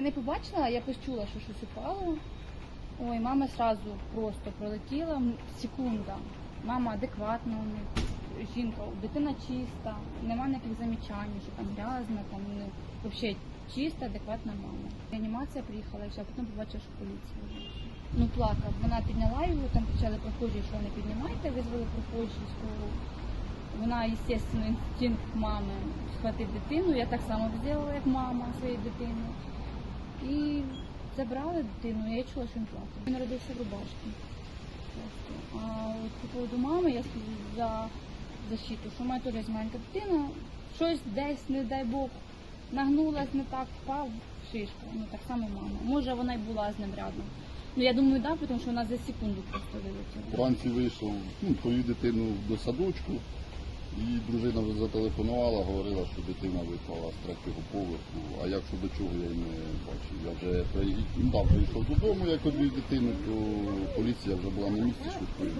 Я не побачила, я почула, що щось упало. Ой, мама сразу просто пролетіла секунда. Мама адекватна жінка, дитина чиста, нема ніяких замічань, що там грязна, там ну, взагалі чиста, адекватна мама. Реанімація приїхала, а потім побачила, що поліція. Ну, плакав. Вона підняла його, там кричали прохожі, що не піднімайте, визвали прохожі скору. Вона, естественно, інстинкт мами схватити дитину. Я так само зробила, як мама своєї дитини. Забрали дитину, я чула, що він плакав. Він народився в рубашці. А по поводу мами я за защиту, що в мене теж маленька дитина, щось десь, не дай Бог, нагнулась не так, впав шишка. Ну так само мама. Може вона й була з ним рядом. Ну я думаю, так, да, тому що вона за секунду просто вилетіла. Вранці вийшов, ну, повів дитину до садочку, і дружина вже зателефонувала, говорила, що дитина випала з третього поверху, а як що до чого я не бачив. Я вже приї- ну, да, прийшов додому, як одвів дитину, то поліція вже була на місці швидкої.